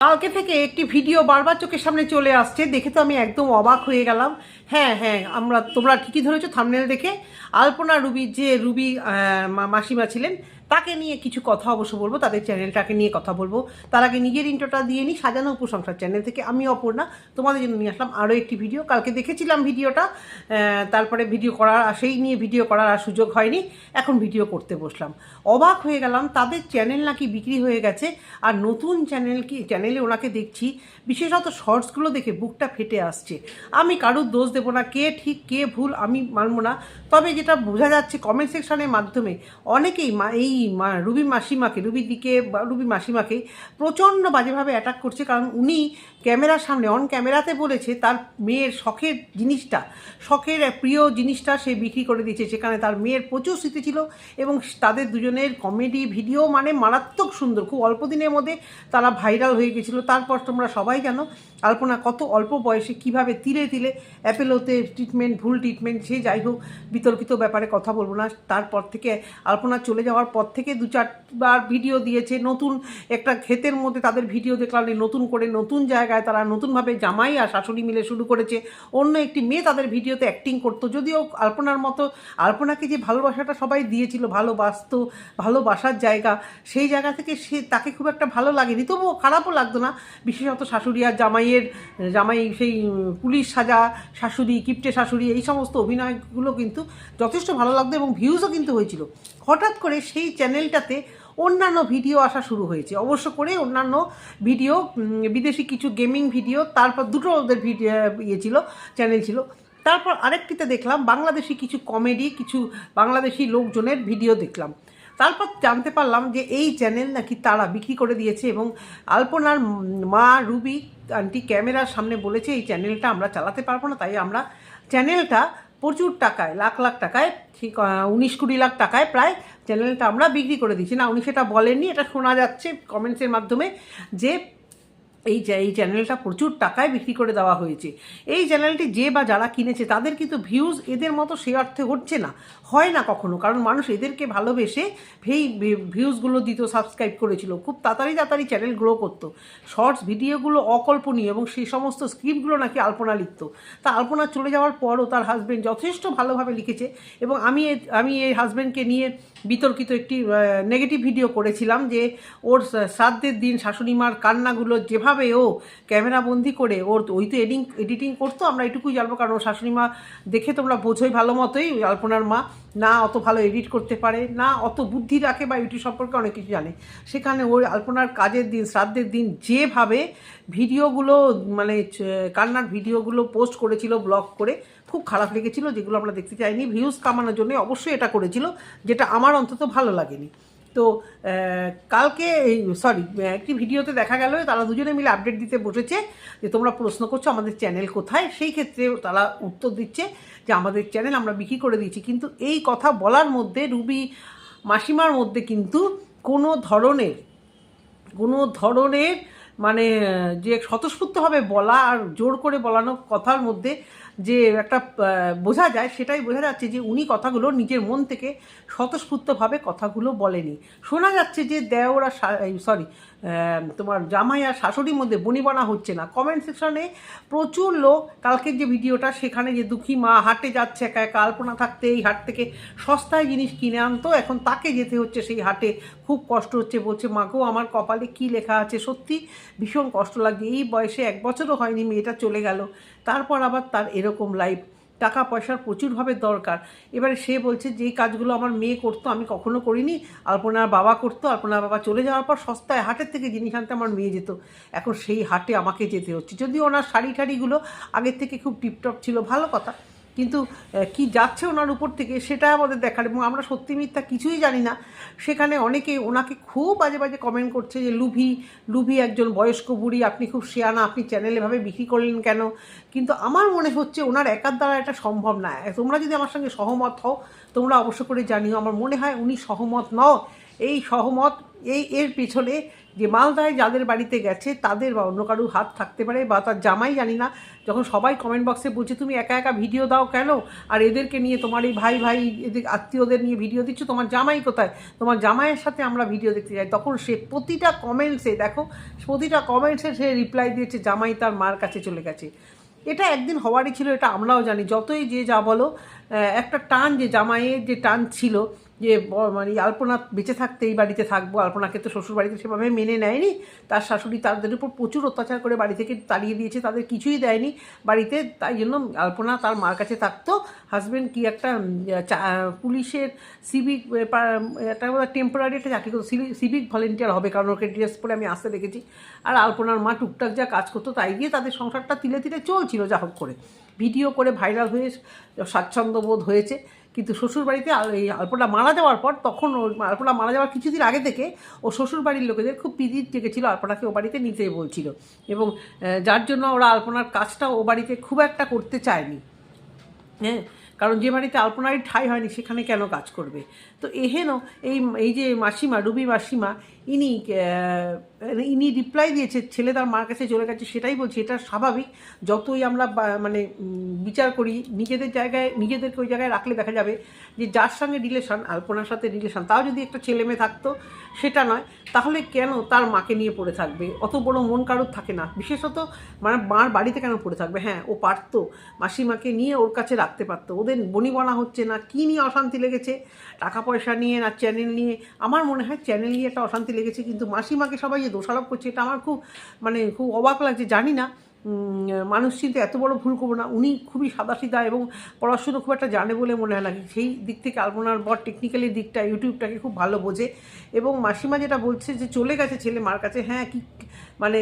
কালকে থেকে একটি ভিডিও বারবার চোখের সামনে চলে আসছে, দেখে তো আমি একদম অবাক হয়ে গেলাম। হ্যাঁ হ্যাঁ আমরা, তোমরা ঠিকই ধরেছো থামনেল দেখে। আলপনা রুবি, যে রুবি মাসিমা ছিলেন তাকে নিয়ে কিছু কথা অবশ্য বলব, তাদের চ্যানেলটাকে নিয়ে কথা বলব। তার আগে নিজের ইন্টোটা দিয়ে নিই, সাজানো উপসংসার চ্যানেল থেকে। আমি অপর্ণা, তোমাদের জন্য নিয়ে আসলাম আরও একটি ভিডিও কালকে দেখেছিলাম ভিডিওটা তারপরে ভিডিও করার, সেই নিয়ে ভিডিও করার আর সুযোগ হয়নি। এখন ভিডিও করতে বসলাম। অবাক হয়ে গেলাম, তাদের চ্যানেল নাকি বিক্রি হয়ে গেছে, আর নতুন চ্যানেল কি চ্যানেলে ওনাকে দেখছি, বিশেষত শর্টসগুলো দেখে বুকটা ফেটে আসছে। আমি কারুর দোষ দেবো না, কে ঠিক, কে ভুল, আমি মানবো না। তবে যেটা বোঝা যাচ্ছে কমেন্ট সেকশনের মাধ্যমে, অনেকেই এই মা রুবি মাসিমাকে রুবি দিকে রুবি মাসিমাকে প্রচণ্ড বাজেভাবে অ্যাটাক করছে কারণ উনি ক্যামেরার সামনে অন ক্যামেরাতে বলেছে তার মেয়ের শখের জিনিসটা, শখের প্রিয় জিনিসটা সে বিক্রি করে দিয়েছে সেখানে তার মেয়ের প্রচুর স্মৃতি ছিল এবং তাদের দুজনের কমেডি ভিডিও মানে মারাত্মক সুন্দর, খুব অল্প দিনের মধ্যে তারা ভাইরাল হয়ে গেছিল। তারপর তোমরা সবাই জানো, আলপনা কত অল্প বয়সে কীভাবে তিলে তিলে অ্যাপেলোতে ট্রিটমেন্ট ভুল ট্রিটমেন্ট সে যাই হোক, বিতর্কিত ব্যাপারে কথা বলব না। তারপর থেকে আলপনা চলে যাওয়ার পর থেকে দু চারবার ভিডিও দিয়েছে, নতুন একটা ক্ষেতের মধ্যে তাদের ভিডিও দেখলাম নতুন করে নতুন জায়গায় তারা নতুনভাবে জামাই আর শাশুড়ি মিলে শুরু করেছে। অন্য একটি মেয়ে তাদের ভিডিওতে অ্যাক্টিং করতো। যদিও আলপনার মতো আলপনাকে যে ভালোবাসাটা সবাই দিয়েছিল, ভালোবাসত, ভালোবাসার জায়গা, সেই জায়গা থেকে সে তাকে খুব একটা ভালো লাগেনি। তবুও খারাপও লাগতো না। বিশেষত শাশুড়ি আর জামাইয়ের, জামাই সেই পুলিশ সাজা, শাশুড়ি, কিপ্টে শাশুড়ি এই সমস্ত অভিনয়গুলো কিন্তু যথেষ্ট ভালো লাগতো এবং ভিউজও কিন্তু হয়েছিল। হঠাৎ করে সেই চ্যানেলটাতে অন্যান্য ভিডিও আসা শুরু হয়েছে। অবশ্য করে অন্যান্য ভিডিও বিদেশি কিছু গেমিং ভিডিও, তারপর দুটো ওদের ভিডিও ইয়ে ছিল চ্যানেল ছিল। তারপর আরেকটিতে দেখলাম, বাংলাদেশি কিছু কমেডি কিছু বাংলাদেশি লোকজনের ভিডিও দেখলাম। তারপর জানতে পারলাম যে এই চ্যানেল নাকি তারা বিক্রি করে দিয়েছে এবং আলপনার মা রুবি, আন্টি ক্যামেরার সামনে বলেছে, এই চ্যানেলটা আমরা চালাতে পারব না, তাই আমরা চ্যানেলটা প্রচুর টাকায়, লাখ লাখ টাকায়, ঠিক উনিশ কুড়ি লাখ টাকায় প্রায় চ্যানেলটা আমরা বিক্রি করে দিচ্ছি না, উনি সেটা বলেননি, এটা শোনা যাচ্ছে কমেন্টসের মাধ্যমে যে এই এই চ্যানেলটা প্রচুর টাকায় বিক্রি করে দেওয়া হয়েছে। এই চ্যানেলটি যে বা যারা কিনেছে, তাদের কিন্তু ভিউজ এদের মতো সে অর্থে হচ্ছে না। হয় না কখনো, কারণ মানুষ এদেরকে ভালোবেসে সেই ভিউজগুলো দিত সাবস্ক্রাইব করেছিল। খুব তাড়াতাড়ি তাড়াতাড়ি চ্যানেল গ্রো করতো। শর্টস ভিডিওগুলো অকল্পনীয় এবং সেই সমস্ত স্ক্রিপ্টগুলো নাকি আলপনা লিখত। তা আলপনা চলে যাওয়ার পরও তার হাজব্যান্ড যথেষ্ট ভালোভাবে লিখেছে এবং আমি আমি এই হাজব্যান্ডকে নিয়ে বিতর্কিত একটি নেগেটিভ ভিডিও করেছিলাম যে ওর শ্রাদ্ধের দিন শাশুড়িমার কান্নাগুলো যেভাবে ও ক্যামেরাবন্দি করে, ওর ওই তো এডিং এডিটিং করতো, আমরা এটুকুই জানব, কারণ ওর শাশুড়িমা দেখে তোমরা বোঝোই ভালো মতোই, ওই আলপনার মা, না অত ভালো এডিট করতে পারে, না অত বুদ্ধি রাখে বা ইউটিউব সম্পর্কে অনেক কিছু জানে। সেখানে ওই আলপনার কাজের দিন, শ্রাদ্ধের দিন যেভাবে ভিডিওগুলো মানে কান্নার ভিডিওগুলো পোস্ট করেছিল ব্লগ করে খুব খারাপ লেগেছিল, যেগুলো আমরা দেখতে চাইনি। ভিউজ কামানোর জন্য অবশ্যই এটা করেছিল, যেটা আমার অন্তত ভালো লাগেনি। তো কালকে এই সরি একটি ভিডিওতে দেখা গেল, তারা দুজনে মিলে আপডেট দিতে বসেছে, যে তোমরা প্রশ্ন করছ আমাদের চ্যানেল কোথায়? সেই ক্ষেত্রে তারা উত্তর দিচ্ছে যে আমাদের চ্যানেল আমরা বিক্রি করে দিয়েছি। কিন্তু এই কথা বলার মধ্যে রুবি মাসিমার মধ্যে কিন্তু কোনো ধরনের কোনো ধরনের মানে যে স্বতঃস্ফূর্তভাবে বলা আর জোর করে বলানো কথার মধ্যে যে একটা বোঝা যায়, সেটাই বোঝা যাচ্ছে যে উনি কথাগুলো নিজের মন থেকে স্বতঃস্ফূর্তভাবে কথাগুলো বলেনি। শোনা যাচ্ছে যে দেওরা সরি তোমার জামাই আর শাশুড়ির মধ্যে বনিবনা হচ্ছে না। কমেন্ট সেকশনে প্রচুর লোক কালকের যে ভিডিওটা, সেখানে যে দুঃখী মা হাটে যাচ্ছে একা একা, আলপনা থাকতে, এই হাট থেকে সস্তায় জিনিস কিনে আনতো, এখন তাকে যেতে হচ্ছে সেই হাটে। খুব কষ্ট হচ্ছে, বলছে মাকেও আমার কপালে কি লেখা আছে? সত্যি ভীষণ কষ্ট লাগছে। এই বয়সে এক বছরও হয়নি, মেয়েটা চলে গেল। তারপর আবার তার এরকম লাইফ টাকা পয়সার প্রচুরভাবে দরকার। এবারে সে বলছে যে কাজগুলো আমার মেয়ে করতো, আমি কখনো করিনি। আলপনার বাবা করতো, আলপনার বাবা চলে যাওয়ার পর সস্তায় হাটের থেকে জিনিস আনতে আমার মেয়ে যেত। এখন সেই হাটে আমাকে যেতে হচ্ছে। যদিও ওনার শাড়ি ঠাড়িগুলো আগের থেকে খুব টিপটপ ছিল, ভালো কথা। কিন্তু কি যাচ্ছে ওনার উপর থেকে সেটা আমাদের দেখার, এবং আমরা সত্যি মিথ্যা কিছুই জানি না। সেখানে অনেকে ওনাকে খুব বাজে বাজে কমেন্ট করছে যে, লুভি লুভি একজন বয়স্ক বুড়ি, আপনি খুব শেয়ানা আপনি চ্যানেল এভাবে বিক্রি করলেন কেন? কিন্তু আমার মনে হচ্ছে ওনার একার দ্বারা এটা সম্ভব না। তোমরা যদি আমার সঙ্গে সহমত হও, তোমরা অবশ্য করে জানিও, আমার মনে হয় উনি সহমত নও। এই সহমত এই এর পিছনে যে মালদায় যাদের বাড়িতে গেছে, তাদের বা অন্য কারুর হাত থাকতে পারে বা তার জামাই জানি না, যখন সবাই কমেন্ট বক্সে বলছে, তুমি একা একা ভিডিও দাও কেন? আর এদেরকে নিয়ে তোমার এই ভাই ভাই, এদের আত্মীয়দের নিয়ে ভিডিও দিচ্ছ, তোমার জামাই কোথায়? তোমার জামাইয়ের সাথে আমরা ভিডিও দেখতে যাই। তখন সে প্রতিটা কমেন্টসে দেখো, প্রতিটা কমেন্টসে সে রিপ্লাই দিয়েছে, জামাই তার মার কাছে চলে গেছে। এটা একদিন হওয়ারই ছিল, এটা আমরাও জানি। যতই যে যা বলো একটা টান যে জামাইয়ের যে টান ছিল যে মানে আলপনা বেঁচে থাকতে এই বাড়িতে থাকব, আলপনাকে তো শ্বশুর বাড়িতে সেভাবে মেনে নেয়নি। তার শাশুড়ি তাদের উপর প্রচুর অত্যাচার করে বাড়ি থেকে তাড়িয়ে দিয়েছে, তাদের কিছুই দেয়নি বাড়িতে। তাই জন্য আলপনা তার মার কাছে থাকতো। হাজব্যান্ড কি একটা পুলিশের সিভিক একটা টেম্পোরারি একটা চাকরি করতো সিভিক ভলেন্টিয়ার হবে, কারণ ওকে ড্রেস পরে আমি আসতে দেখেছি। আর আলপনার মা টুকটাক যা কাজ করতো তাই দিয়ে তাদের সংসারটা তিলে তিলে চলছিল, যা হোক করে। ভিডিও করে ভাইরাল হয়ে স্বাচ্ছন্দ্য বোধ হয়েছে। কিন্তু শ্বশুরবাড়িতে এই আলপনা মারা যাওয়ার পর তখন ওর আলপনা মারা যাওয়ার কিছুদিন আগে থেকে ও শ্বশুরবাড়ির লোকেদের খুব পিদির ডেকেছিল, আলপনাকে ও বাড়িতে নিতে বলছিল। এবং যার জন্য ওরা আলপনার কাজটা ও বাড়িতে খুব একটা করতে চায়নি। হ্যাঁ কারণ যে বাড়িতে আলপনারই ঠাই হয়নি, সেখানে কেন কাজ করবে? তো এহেন এই এই যে মাসিমা, রুবি মাসিমা, ইনি ইনি রিপ্লাই দিয়েছে, ছেলে তার মার কাছে চলে গেছে, সেটাই বলছি, এটা স্বাভাবিক, যতই আমরা মানে বিচার করি, নিজেদের জায়গায়, নিজেদেরকে ওই জায়গায় রাখলে দেখা যাবে যে যার সঙ্গে রিলেশন আলপনার সাথে রিলেশন তাও যদি একটা ছেলে মেয়ে থাকতো, সেটা নয়, তাহলে কেন তার মাকে নিয়ে পড়ে থাকবে? অত বড় মন কারোর থাকে না, বিশেষত মানে মার বাড়িতে কেন পড়ে থাকবে? হ্যাঁ ও পারতো, মাসিমাকে নিয়ে ওর কাছে রাখতে পারতো, ওদের বনিবনা হচ্ছে না, কী নিয়ে অশান্তি লেগেছে, টাকা পয়সা নিয়ে না চ্যানেল নিয়ে, আমার মনে হয় চ্যানেল নিয়ে একটা অশান্তি লেগেছে, কিন্তু মাসিমাকে সবাই যে দোষারোপ করছে এটা আমার খুব মানে খুব অবাক লাগছে, জানি না। মানুষ চিন্তা এত বড় ভুল করব না, উনি খুবই সাদাসিধা এবং পড়াশুনো খুব একটা জানে বলে মনে হয় না। সেই দিক থেকে আলপনার বর টেকনিক্যালি দিকটা, ইউটিউবটাকে খুব ভালো বোঝে। এবং মাসিমা যেটা বলছে যে চলে গেছে ছেলে মার কাছে হ্যাঁ কি মানে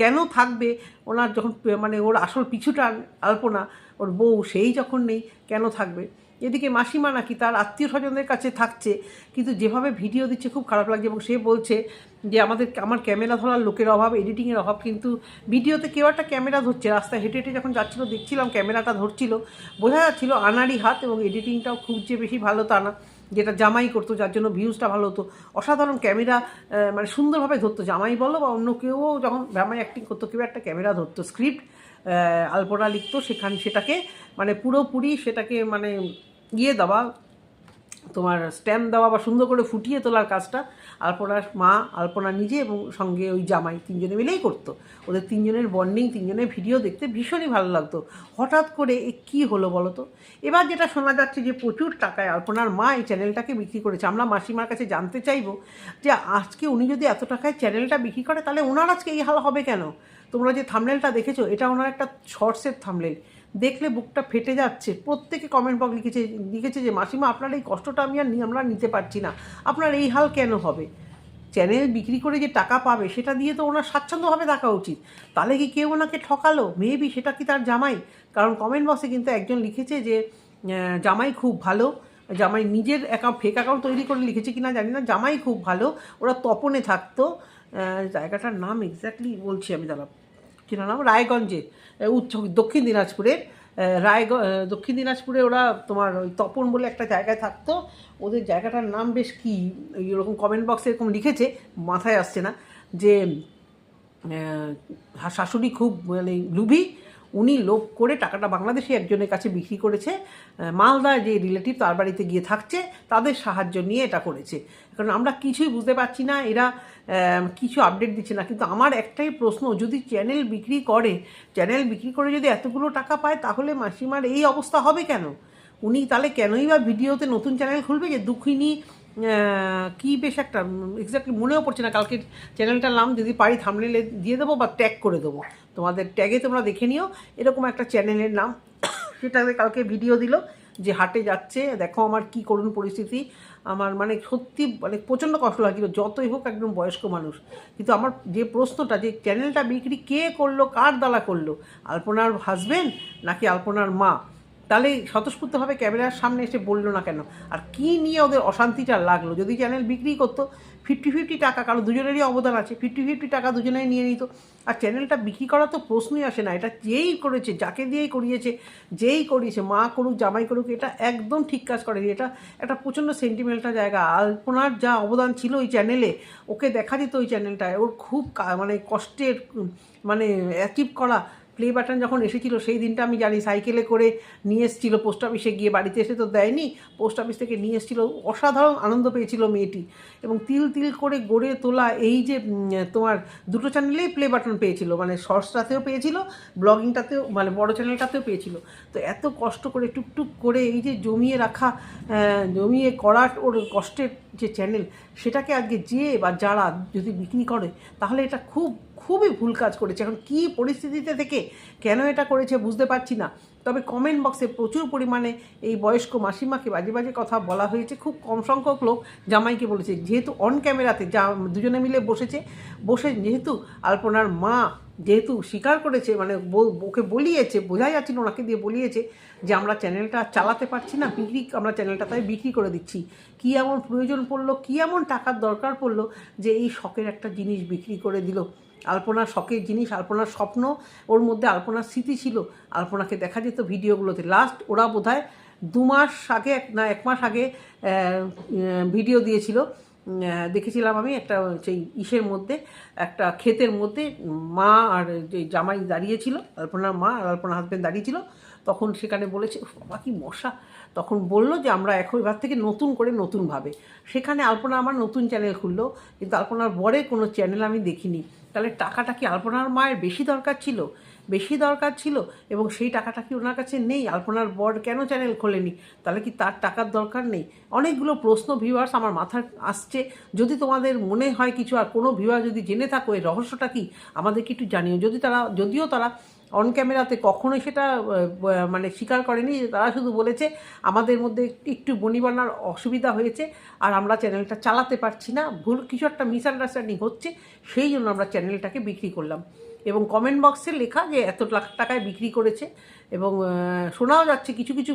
কেন থাকবে? ওনার যখন মানে ওর আসল পিছুটা আলপনা, ওর বউ সেই যখন নেই, কেন থাকবে? এদিকে মাসিমা নাকি তার আত্মীয় স্বজনদের কাছে থাকছে, কিন্তু যেভাবে ভিডিও দিচ্ছে খুব খারাপ লাগছে এবং সে বলছে যে আমাদের, আমার ক্যামেরা ধরার লোকের অভাব, এডিটিংয়ের অভাব, কিন্তু ভিডিওতে কেউ একটা ক্যামেরা ধরছে, রাস্তায় হেঁটে হেঁটে যখন যাচ্ছিল দেখছিলাম ক্যামেরাটা ধরছিল, বোঝা যাচ্ছিল আনাড়ি হাত এবং এডিটিংটাও খুব যে বেশি ভালো তা না। যেটা জামাই করতো, যার জন্য ভিউজটা ভালো হতো। অসাধারণ ক্যামেরা মানে সুন্দরভাবে ধরতো। জামাই বলো বা অন্য কেউ যখন জামাই অ্যাক্টিং করতো, কেউ একটা ক্যামেরা ধরতো স্ক্রিপ্ট আলপনা লিখতো, সেখানে সেটাকে মানে পুরোপুরি সেটাকে মানে ইয়ে দেওয়া তোমার স্ট্যাম্প দেওয়া বা সুন্দর করে ফুটিয়ে তোলার কাজটা আলপনার মা, আলপনা নিজে এবং সঙ্গে ওই জামাই তিনজনে মিলেই করতো। ওদের তিনজনের বন্ডিং তিনজনের ভিডিও দেখতে ভীষণই ভালো লাগতো। হঠাৎ করে এ কী হলো বলো তো? এবার যেটা শোনা যাচ্ছে যে প্রচুর টাকায় আলপনার মা এই চ্যানেলটাকে বিক্রি করেছে। আমরা মাসিমার কাছে জানতে চাইব যে আজকে উনি যদি এত টাকায় চ্যানেলটা বিক্রি করে, তাহলে ওনার আজকে এই হাল হবে কেন? তোমরা যে থামলেলটা দেখেছ, এটা ওনার একটা শর্টসের থামলেল দেখলে বুকটা ফেটে যাচ্ছে। প্রত্যেকে কমেন্ট বক্স লিখেছে লিখেছে যে, মাসিমা, আপনার এই কষ্টটা আমি আর আমরা নিতে পারছি না। আপনার এই হাল কেন হবে? চ্যানেল বিক্রি করে যে টাকা পাবে, সেটা দিয়ে তো ওনার স্বাচ্ছন্দ্যভাবে থাকা উচিত। তাহলে কি কেউ ওনাকে ঠকালো? মেবি সেটা কি তার জামাই? কারণ কমেন্ট বক্সে কিন্তু একজন লিখেছে যে জামাই খুব ভালো। জামাই নিজের অ্যাকাউন্ট ফেক অ্যাকাউন্ট তৈরি করে লিখেছে কিনা জানি না। জামাই খুব ভালো। ওরা তপনে থাকতো। জায়গাটার নাম এক্স্যাক্টলি বলছি আমি দাঁড়া কী নাম? রায়গঞ্জে উচ্চ দক্ষিণ দিনাজপুরের রায়গ দক্ষিণ দিনাজপুরে ওরা তোমার ওই তপন বলে একটা জায়গায় থাকতো। ওদের জায়গাটার নাম বেশ কি, এরকম কমেন্ট বক্সে এরকম লিখেছে, মাথায় আসছে না, যে শাশুড়ি খুব মানে লুভি উনি লোভ করে টাকাটা বাংলাদেশি একজনের কাছে বিক্রি করেছে মালদায় যে রিলেটিভ তার বাড়িতে গিয়ে থাকছে, তাদের সাহায্য নিয়ে এটা করেছে। কারণ আমরা কিছুই বুঝতে পারছি না, এরা কিছু আপডেট দিচ্ছে না। কিন্তু আমার একটাই প্রশ্ন, যদি চ্যানেল বিক্রি করে চ্যানেল বিক্রি করে যদি এতগুলো টাকা পায়, তাহলে মাসিমার এই অবস্থা হবে কেন? উনি তাহলে কেনই বা ভিডিওতে নতুন চ্যানেল খুলবে যে দুঃখিনী কি বেশ একটা এক্স্যাক্টলি মনেও পড়ছে না। কালকে চ্যানেলটার নাম যদি পারি থামনেলে দিয়ে দেবো বা ট্যাগ করে দেবো। তোমাদের ট্যাগে তোমরা দেখে নিও। এরকম একটা চ্যানেলের নাম। সেটাতে কালকে ভিডিও দিল যে হাটে যাচ্ছে। দেখো আমার কি করুণ পরিস্থিতি। আমার মানে সত্যি মানে প্রচণ্ড কষ্ট লাগছিল, যতই হোক একদম বয়স্ক মানুষ। কিন্তু আমার যে প্রশ্নটা, যে চ্যানেলটা বিক্রি কে করল, কার দ্বারা করল? আলপনার হাজবেন্ড নাকি আলপনার মা? তাহলে স্বতঃস্ফূর্তভাবে ক্যামেরার সামনে এসে বলল না কেন? আর কি নিয়ে ওদের অশান্তিটা লাগল? যদি চ্যানেল বিক্রি করতো ফিফটি ফিফটি টাকা, কারণ দুজনেরই অবদান আছে ফিফটি ফিফটি টাকা দুজনেই নিয়ে নিত। আর চ্যানেলটা বিক্রি করা তো প্রশ্নই আসে না, এটা যেই করেছে, যাকে দিয়েই করিয়েছে, যেই করিয়েছে, মা করুক, জামাই করুক, এটা একদম ঠিক কাজ করেনি। এটা একটা প্রচণ্ড সেন্টিমেন্টাল জায়গা। আলপনার যা অবদান ছিল ওই চ্যানেলে ওকে দেখা যেত ওই চ্যানেলটায় ওর খুব মানে কষ্টের মানে অ্যাচিভ করা প্লে বাটন যখন এসেছিল, সেই দিনটা আমি জানি সাইকেলে করে নিয়ে এসেছিল পোস্ট অফিসে গিয়ে বাড়িতে এসে তো দেয়নি পোস্ট অফিস থেকে নিয়ে এসেছিল, অসাধারণ আনন্দ পেয়েছিল মেয়েটি। এবং তিল তিল করে গড়ে তোলা এই যে তোমার দুটো চ্যানেলেই প্লে বাটন পেয়েছিল মানে শর্টসটাতেও পেয়েছিল ব্লগিংটাতেও মানে বড় চ্যানেলটাতেও পেয়েছিল। তো এত কষ্ট করে টুকটুক করে এই যে জমিয়ে রাখা জমিয়ে করা ওর কষ্টের যে চ্যানেল সেটাকে আজকে যে বা যারা যদি বিক্রি করে, তাহলে এটা খুব খুবই ভুল কাজ করেছে। এখন কী পরিস্থিতিতে থেকে কেন এটা করেছে বুঝতে পারছি না। তবে কমেন্ট বক্সে প্রচুর পরিমাণে এই বয়স্ক মাসিমাকে বাজে বাজে কথা বলা হয়েছে। খুব কম সংখ্যক লোক জামাইকে বলেছে। যেহেতু অন ক্যামেরাতে যা দুজনে মিলে বসেছে, বসে যেহেতু আলপনার মা যেহেতু স্বীকার করেছে মানে ওকে বলিয়েছে বোঝাই যাচ্ছিল ওনাকে দিয়ে বলিয়েছে যে আমরা চ্যানেলটা চালাতে পারছি না, বিক্রি, আমরা চ্যানেলটা তাই বিক্রি করে দিচ্ছি। কী এমন প্রয়োজন পড়ল, কী এমন টাকার দরকার পড়ল যে এই শখের একটা জিনিস বিক্রি করে দিল? আলপনার শখের জিনিস আলপনার স্বপ্ন ওর মধ্যে আলপনার স্মৃতি ছিল। আলপনাকে দেখা যেত ভিডিওগুলোতে। লাস্ট ওরা বোধহয় দু মাস আগে না এক মাস আগে ভিডিও দিয়েছিল। দেখেছিলাম আমি একটা সেই ইসের মধ্যে একটা ক্ষেতের মধ্যে মা আর যে জামাই দাঁড়িয়েছিল আলপনার মা আর আলপনার হাজব্যান্ড দাঁড়িয়েছিল। তখন সেখানে বলেছে "উফ, বাবা কি মশা। তখন বলল যে আমরা এখন এবার থেকে নতুন করে নতুনভাবে। সেখানে আলপনা আমার নতুন চ্যানেল খুললো কিন্তু আলপনার বরের কোনো চ্যানেল আমি দেখিনি। তাহলে টাকাটা কি আলপনার মায়ের বেশি দরকার ছিল? বেশি দরকার ছিল এবং সেই টাকাটা কি ওনার কাছে নেই? আলপনার বর কেন চ্যানেল খোলেনি? তাহলে কি তার টাকার দরকার নেই? অনেকগুলো প্রশ্ন ভিউয়ার্স আমার মাথায় আসছে। যদি তোমাদের মনে হয় কিছু আর কোনো ভিউয়ার যদি জেনে থাকো, এই রহস্যটা কি? আমাদেরকে একটু জানিও। যদি তারা, যদিও তারা অন ক্যামেরাতে কখনোই সেটা মানে স্বীকার করেনি তারা শুধু বলেছে আমাদের মধ্যে একটু- বনিবনার অসুবিধা হয়েছে আর আমরা চ্যানেলটা চালাতে পারছি না। ভুল, কিছু একটা মিসআন্ডারস্ট্যান্ডিং হচ্ছে, সেই জন্য আমরা চ্যানেলটাকে বিক্রি করলাম। এবং কমেন্ট বক্সে লেখা যে এত লাখ টাকায় বিক্রি করেছে এবং শোনাও যাচ্ছে কিছু কিছু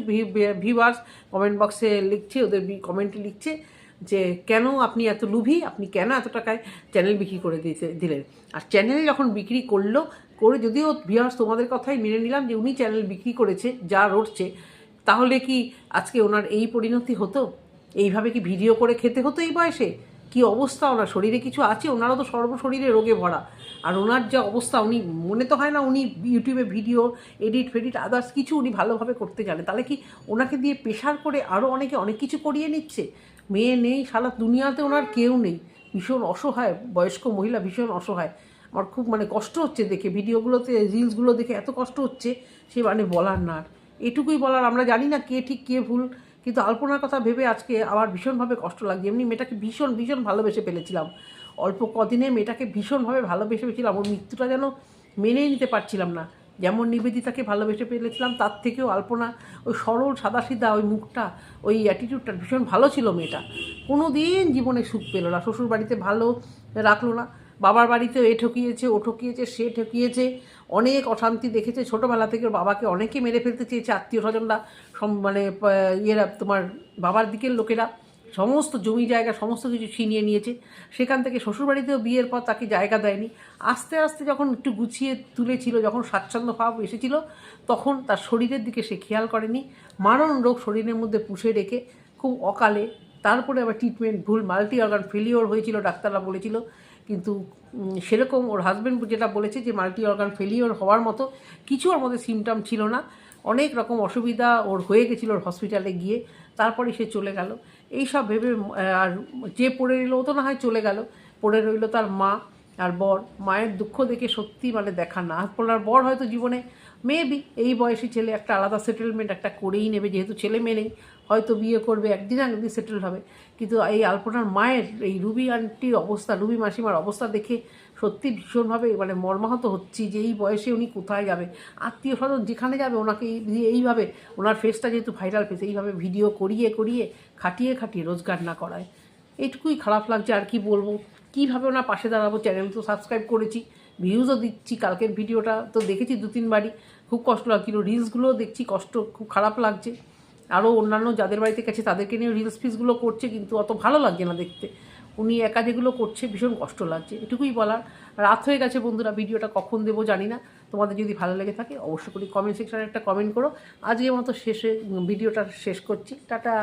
ভিউয়ার্স কমেন্ট বক্সে লিখছে, ওদের কমেন্টে লিখছে যে কেন আপনি এত লুভি, আপনি কেন এত টাকায় চ্যানেল বিক্রি করে দিতে, দিলেন? আর চ্যানেল যখন বিক্রি করল করে যদিও ভিউয়ার্স তোমাদের কথাই মেনে নিলাম যে উনি চ্যানেল বিক্রি করেছে, যা রটছে, তাহলে কি আজকে ওনার এই পরিণতি হতো? এইভাবে কি ভিডিও করে খেতে হতো এই বয়সে? কি অবস্থা ওনার? শরীরে কিছু আছে? ওনারা তো সর্বশরীরে রোগে ভরা। আর ওনার যা অবস্থা, উনি, মনে তো হয় না উনি ইউটিউবে ভিডিও এডিট ফেডিট আদার্স কিছু উনি ভালোভাবে করতে জানে। তাহলে কি ওনাকে দিয়ে প্রেশার করে আরও অনেকে অনেক কিছু করিয়ে নিচ্ছে? মেয়ে নেই সারা দুনিয়াতে ওনার কেউ নেই। ভীষণ অসহায়, বয়স্ক মহিলা ভীষণ অসহায়। আমার খুব মানে কষ্ট হচ্ছে দেখে। ভিডিওগুলোতে রিলসগুলো দেখে এত কষ্ট হচ্ছে, সে মানে বলার না এটুকুই বলার, আমরা জানি না কে ঠিক কে ভুল, কিন্তু আলপনার কথা ভেবে আজকে আমার ভীষণভাবে কষ্ট লাগছে। এমনি মেয়েটাকে ভীষণ ভীষণ ভালোবেসে ফেলেছিলাম। অল্প কদিনে মেয়েটাকে ভীষণভাবে ভালোবেসে ফেলেছিলাম। ওর মৃত্যুটা যেন মেনেই নিতে পারছিলাম না। যেমন নিবেদিতাকে ভালোবেসে ফেলেছিলাম, তার থেকেও আলপনা ওই সরল, সাদাসিধা ওই মুখটা, ওই অ্যাটিটিউডটা ভীষণ ভালো ছিল মেয়েটা। কোনো দিন জীবনে সুখ পেল না। শ্বশুর বাড়িতে ভালো রাখল না। বাবার বাড়িতে এ ঠকিয়েছে, ও ঠকিয়েছে, সে ঠকিয়েছে। অনেক অশান্তি দেখেছে। ছোটোবেলা থেকে বাবাকে অনেকে মেরে ফেলতে চেয়েছে আত্মীয় স্বজনরা মানে ইয়েরা, তোমার বাবার দিকের লোকেরা। সমস্ত জমি জায়গা, সমস্ত কিছু ছিনিয়ে নিয়েছে। সেখান থেকে শ্বশুরবাড়িতেও বিয়ের পর তাকে জায়গা দেয়নি। আস্তে আস্তে যখন একটু গুছিয়ে তুলেছিল, যখন স্বাচ্ছন্দ্য ভাব এসেছিল, তখন তার শরীরের দিকে সে খেয়াল করেনি। মারণ রোগ শরীরের মধ্যে পুষে রেখে খুব অকালে তারপরে আবার ট্রিটমেন্ট ভুল মাল্টি অর্গান ফেলিওর হয়েছিল, ডাক্তাররা বলেছিল। কিন্তু সেরকম ওর হাজব্যান্ড যেটা বলেছে যে মাল্টি অর্গান ফেলিওর হওয়ার মতো কিছু ওর মধ্যে সিমটম ছিল না। অনেক রকম অসুবিধা ওর হয়ে গেছিল ওর হসপিটালে গিয়ে, তারপরে সে চলে গেল। এই সব ভেবে আর যে পড়ে রইল, ও তো না হয় চলে গেল। পড়ে রইল তার মা। আর বর, মায়ের দুঃখ দেখে সত্যি মানে দেখা না পড়ার বর হয়তো জীবনে মেবি এই বয়সী ছেলে একটা আলাদা সেটেলমেন্ট একটা করেই নেবে, যেহেতু ছেলে মেয়ে নেই, হয়তো বিয়ে করবে, একদিন একদিন সেটেল হবে। কিন্তু এই আলপনার মায়ের, এই রুবি আন্টির অবস্থা, রুবি মাসিমার অবস্থা দেখে সত্যি ভীষণভাবে মানে মর্মাহত হচ্ছি যে এই বয়সে উনি কোথায় যাবে। আত্মীয় স্বজন যেখানে যাবে, ওনাকে এইভাবে ওনার ফেসটা যেহেতু ভাইরাল ফেস এইভাবে ভিডিও করিয়ে করিয়ে, খাটিয়ে খাটিয়ে রোজগার না করায়। এটুকুই খারাপ লাগছে, আর কি বলব? কীভাবে ওনার পাশে দাঁড়াবো? চ্যানেল তো সাবস্ক্রাইব করেছি। ভিউজও দিচ্ছি। কালকের ভিডিওটা তো দেখেছি দু তিনবারই খুব কষ্ট লাগছিল। রিলসগুলোও দেখছি। কষ্ট, খুব খারাপ লাগছে। আরও অন্যান্য যাদের বাড়িতে গেছে, তাদেরকে নিয়ে রিলস ফিসগুলো করছে, কিন্তু অত ভালো লাগছে না দেখতে। উনি একা যেগুলো করছে, ভীষণ কষ্ট লাগছে। এটুকুই বলার। রাত হয়ে গেছে বন্ধুরা, ভিডিওটা কখন দেবো জানি না। তোমাদের যদি ভালো লেগে থাকে, অবশ্যই করি কমেন্ট সেকশানে একটা কমেন্ট করো। আজকের মতো শেষে ভিডিওটা শেষ করছি। টাটা!